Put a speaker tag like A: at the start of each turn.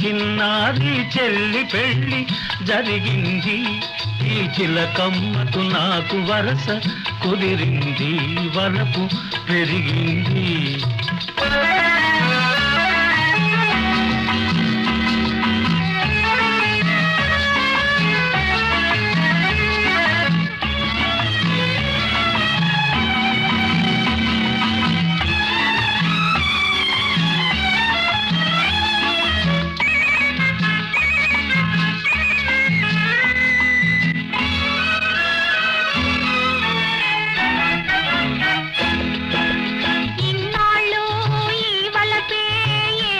A: చిన్నది చెల్లి పెళ్ళి జరిగింది ఈ చిలకమ్మకు నాకు వరస కుదిరింది వరకు పెరిగింది